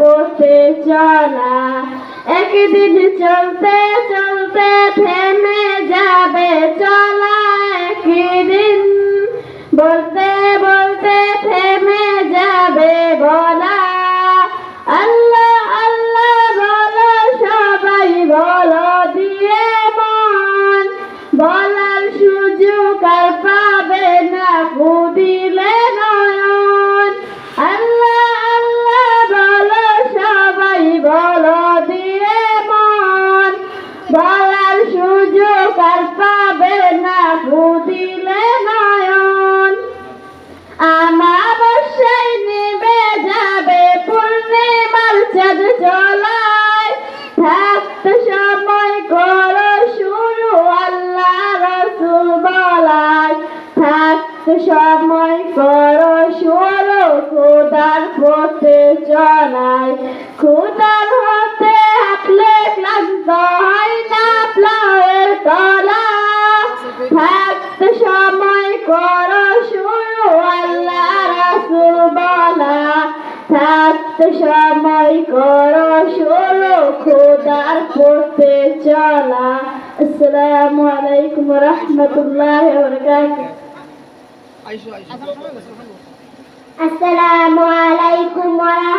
পথে চলা। একদিন চলতে চলতে থেমে যাবে চলা। একদিন বলতে চলায় থাকতে সময় করো শুরু খুদার পথে চলায়। খুদার হতে হাঁটলে ক্লান্ত হয় না প্লাওয়ের তলা। থাকতে সময় করো থাকতে সময় কর শুরু খোদার করতে চলা। আসসালামু আলাইকুম রহমতুল্লাহ আসসালামু আলাইকুম রহমতুল্লাহ